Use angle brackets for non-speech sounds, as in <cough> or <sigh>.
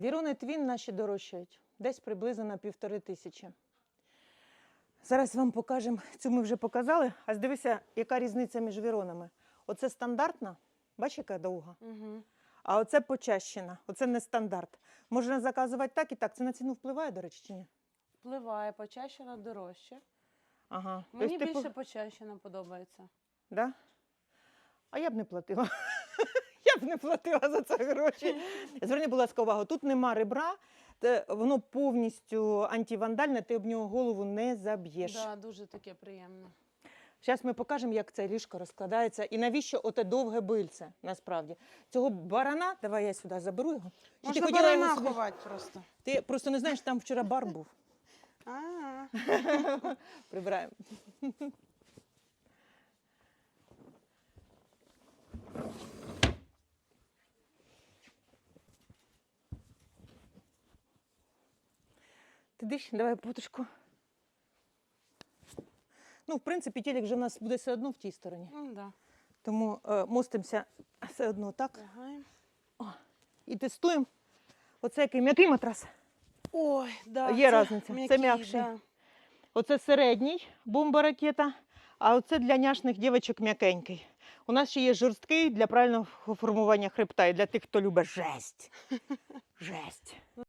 Вірони твін наші дорожчають, десь приблизно на півтори тисячі. Зараз вам покажемо, цю ми вже показали, а дивися, яка різниця між віронами. Оце стандартна, бачиш, яка довга. Угу. А оце почащена, оце не стандарт. Можна заказувати так і так. Це на ціну впливає, до речі, чи ні? Впливає почащена дорожче. Ага. Мені Тобто, більше почащена подобається. Да? А я б не платила. Я б не платила за це гроші. <laughs> Зверни, будь ласка, увагу, тут нема ребра, те- воно повністю антивандальне, ти об нього голову не заб'єш. Да, дуже таке приємне. Зараз ми покажемо, як це ліжко розкладається і навіщо оте довге бильце, насправді. Цього барана, давай я сюди заберу його. Чи Можна хотіла його барана собі- ховати просто. Ти просто не знаєш, там вчора бар був. А, <laughs> Прибираємо. <laughs> Ти диш, давай потушку. Ну, в принципі, телек вже в нас буде все одно в тій стороні. ну да. Тому е, мостимося все одно так. Лягаємо. І тестуємо. Оце який м'який матрас. Ой, да. Є це різниця, це м'який, м'якший. Да. Оце середній бомба ракета, а оце для няшних дівчаток м'якенький. У нас ще є жорсткий для правильного формування хребта і для тих, хто любить жесть. <laughs> Жесть.